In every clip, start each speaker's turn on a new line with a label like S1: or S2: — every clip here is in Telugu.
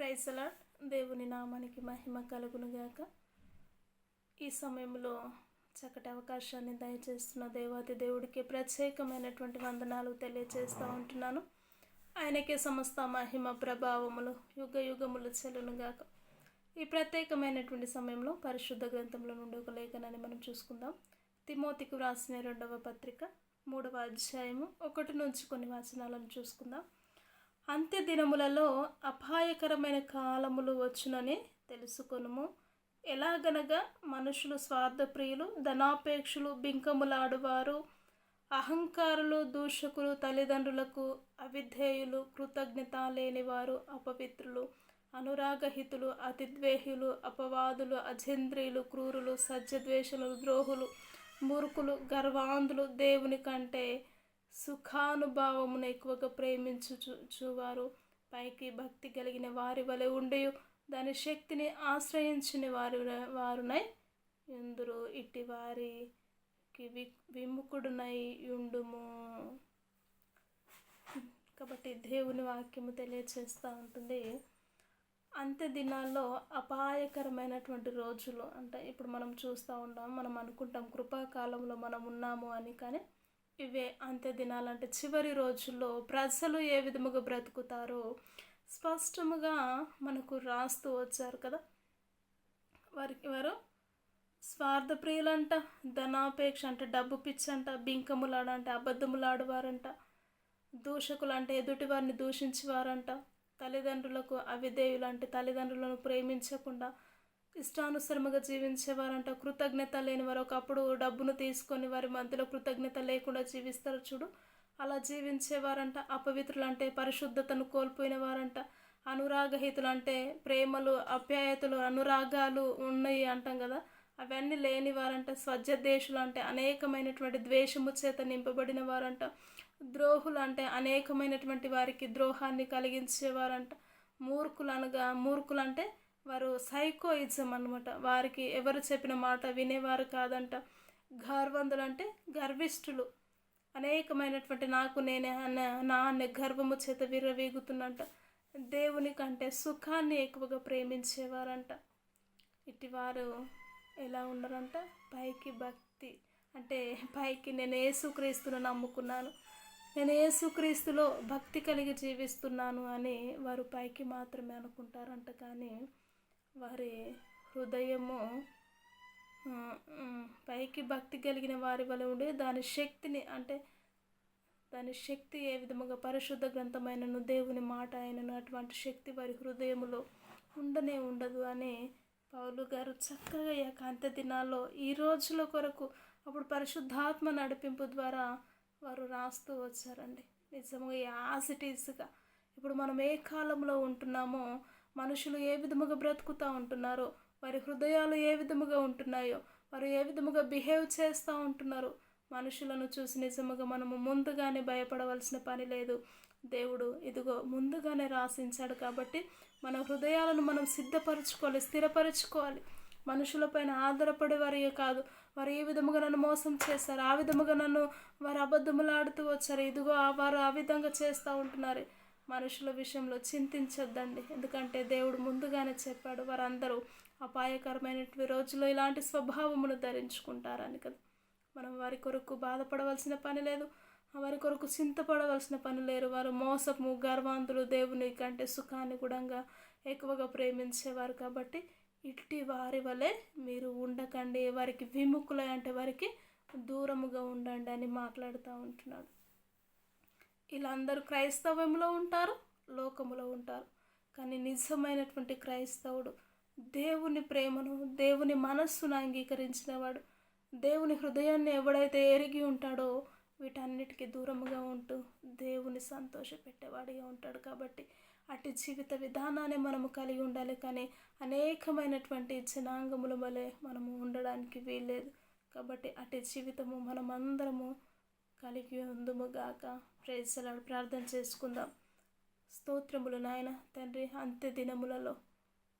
S1: ప్రైసలా దేవుని నామానికి మహిమ కలుగునుగాక ఈ సమయంలో చక్కటి అవకాశాన్ని దయచేస్తున్న దేవాతి దేవుడికి ప్రత్యేకమైనటువంటి వందనాలు తెలియజేస్తూ ఉంటున్నాను. ఆయనకే సమస్త మహిమ ప్రభావములు యుగ యుగములు చెల్లునుగాక ఈ ప్రత్యేకమైనటువంటి సమయంలో పరిశుద్ధ గ్రంథంలో నుండి ఒక లేఖనాన్ని మనం చూసుకుందాం. తిమోతికి వ్రాసిన రెండవ పత్రిక మూడవ అధ్యాయము ఒకటి నుంచి కొన్ని వచనాలను చూసుకుందాం. అంత్య దినములలో అపాయకరమైన కాలములు వచ్చునని తెలుసుకొనుము. ఎలాగనగా మనుషులు స్వార్థప్రియులు ధనాపేక్షలు బింకములాడువారు అహంకారులు దూషకులు తల్లిదండ్రులకు అవిధేయులు కృతజ్ఞత లేనివారు అపవిత్రులు అనురాగహితులు అతిద్వేహులు అపవాదులు అజేంద్రియులు క్రూరులు సజ్జద్వేషులు ద్రోహులు మూర్ఖులు గర్వాంధులు దేవుని కంటే సుఖానుభావమును ఎక్కువగా ప్రేమించుచువారు పైకి భక్తి కలిగిన వారి వలె ఉండి దాని శక్తిని ఆశ్రయించిన వారి వారునై ఎందురు ఇట్టి వారికి వి విముఖుడునై ఉండుము. కాబట్టి దేవుని వాక్యము తెలియచేస్తూ ఉంటుంది. అంత్య దినాల్లో అపాయకరమైనటువంటి రోజులు. అంటే ఇప్పుడు మనం చూస్తూ ఉంటాం మనం అనుకుంటాం కృపాకాలంలో మనం ఉన్నాము అని కానీ ఇవే అంత్య దినాలంటే చివరి రోజుల్లో ప్రజలు ఏ విధముగా బ్రతుకుతారో స్పష్టముగా మనకు రాస్తూ వచ్చారు కదా. వారికి వారు స్వార్థ ప్రియులంట ధనాపేక్ష అంటే డబ్బు పిచ్చంట బింకములాడంట అబద్ధములాడువారంట దూషకులు అంటే ఎదుటి వారిని దూషించేవారంట తల్లిదండ్రులకు అవిధేయులు అంటే తల్లిదండ్రులను ప్రేమించకుండా ఇష్టానుసరముగా జీవించేవారంట కృతజ్ఞత లేని వారు ఒకప్పుడు డబ్బును తీసుకొని వారి మధ్యలో కృతజ్ఞత లేకుండా జీవిస్తారు చూడు. అలా జీవించేవారంట అపవిత్రులు అంటే పరిశుద్ధతను కోల్పోయిన వారంట. అనురాగహితులు అంటే ప్రేమలు అప్యాయతలు అనురాగాలు ఉన్నాయి అంటాం కదా. అవన్నీ లేని వారంట. స్వజ్జదేశులు అంటే అనేకమైనటువంటి ద్వేషము చేత నింపబడిన వారంట. ద్రోహులు అంటే అనేకమైనటువంటి వారికి ద్రోహాన్ని కలిగించేవారంట మూర్ఖులు అనగా మూర్ఖులు అంటే వారు సైకోయిజం అనమాట వారికి ఎవరు చెప్పిన మాట వినేవారు కాదంట. గర్వంతులు అంటే గర్విష్ఠులు. అనేకమైనటువంటి నాకు నేనే అన్న నా అనే గర్వము చేత విర్రవీగుతున్నంట దేవుని కంటే సుఖాన్ని ఎక్కువగా ప్రేమించేవారంట. ఇటివారు ఎలా ఉన్నారంట పైకి భక్తి. అంటే పైకి నేను ఏసుక్రీస్తును నమ్ముకున్నాను. నేను ఏసుక్రీస్తులో భక్తి కలిగి జీవిస్తున్నాను అని వారు పైకి మాత్రమే అనుకుంటారంట. కానీ వారి హృదయము పైకి భక్తి కలిగిన వారి వల్ల ఉండి దాని శక్తిని అంటే దాని శక్తి ఏ విధముగా పరిశుద్ధ గ్రంథమైనను దేవుని మాట అయినను అటువంటి శక్తి వారి హృదయములో ఉండనే ఉండదు అని పౌలు గారు చక్కగా ఈ అంత్య దినాల్లో ఈ రోజుల కొరకు అప్పుడు పరిశుద్ధాత్మ నడిపింపు ద్వారా వారు రాస్తూ వచ్చారండి. నిజంగా యాసిటీస్గా ఇప్పుడు మనం ఏ కాలంలో ఉంటున్నామో మనుషులు ఏ విధముగా బ్రతుకుతూ ఉంటున్నారో వారి హృదయాలు ఏ విధముగా ఉంటున్నాయో వారు ఏ విధముగా బిహేవ్ చేస్తూ ఉంటున్నారు మనుషులను చూసి నిజముగా మనము ముందుగానే భయపడవలసిన పని లేదు. దేవుడు ఇదిగో ముందుగానే రాసించాడు కాబట్టి మన హృదయాలను మనం సిద్ధపరచుకోవాలి స్థిరపరచుకోవాలి. మనుషులపైన ఆధారపడే వారి కాదు వారు ఏ విధముగా నన్ను మోసం చేస్తారు ఆ విధముగా నన్ను వారు అబద్ధములాడుతూ వచ్చారు ఇదిగో వారు ఆ విధంగా చేస్తూ ఉంటున్నారు. మనుషుల విషయంలో చింతించొద్దండి. ఎందుకంటే దేవుడు ముందుగానే చెప్పాడు వారందరూ అపాయకరమైనటువంటి రోజుల్లో ఇలాంటి స్వభావమును ధరించుకుంటారని కదా. మనం వారి కొరకు బాధపడవలసిన పని లేదు. వారి కొరకు చింతపడవలసిన పని లేరు. వారు మోసము గర్వాంతులు దేవుని కంటే సుఖాన్ని గుడంగా ఎక్కువగా ప్రేమించేవారు కాబట్టి ఇట్టి వారి వలె మీరు ఉండకండి. వారికి విముఖుల అంటే వారికి దూరముగా ఉండండి అని మాట్లాడుతూ ఉంటున్నాడు. ఇలా అందరూ క్రైస్తవంలో ఉంటారు లోకములో ఉంటారు. కానీ నిజమైనటువంటి క్రైస్తవుడు దేవుని ప్రేమను దేవుని మనస్సును అంగీకరించినవాడు దేవుని హృదయాన్ని ఎవడైతే ఎరిగి ఉంటాడో వీటన్నిటికీ దూరముగా ఉంటూ దేవుని సంతోషపెట్టేవాడిగా ఉంటాడు కాబట్టి అటు జీవిత విధానాన్ని మనము కలిగి ఉండాలి కానీ అనేకమైనటువంటి జనాంగముల వలె మనము ఉండడానికి వీల్లేదు. కాబట్టి అటు జీవితము మనమందరము కలిగి ఉందుముగాక. ప్రేసలాడు ప్రార్థన చేసుకుందాం. స్తోత్రములు నాయన తండ్రి అంత్య దినములలో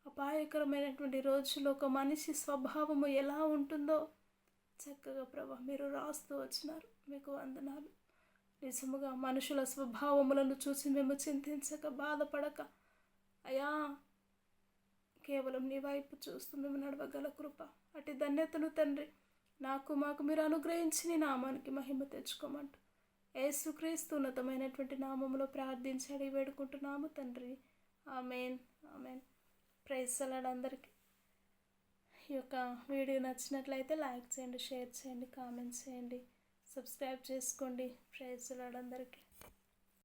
S1: అపాయకరమైనటువంటి రోజుల్లో ఒక మనిషి స్వభావము ఎలా ఉంటుందో చక్కగా ప్రభా మీరు రాస్తూ వచ్చినారు. మీకు వందనాలు. నిజముగా మనుషుల స్వభావములను చూసి మేము చింతించక బాధపడక. అయా కేవలం నీ వైపు చూస్తూ మేము నడవగల కృప. అటు ధన్యతను తండ్రి నాకు మాకు మీరు అనుగ్రహించి నీ నామానికి మహిమ తెచ్చుకోమంటూ. యేసుక్రీస్తు ఉన్నతమైనటువంటి నామంలో ప్రార్థించి వేడుకుంటున్నాము తండ్రి. Amen amen. ప్రైజ్ సలాడ్ అందరికీ. ఈ యొక్క వీడియో నచ్చినట్లయితే లైక్ చేయండి షేర్ చేయండి కామెంట్ చేయండి. సబ్స్క్రైబ్ చేసుకోండి. ప్రైజ్ సలాడ్ అందరికీ.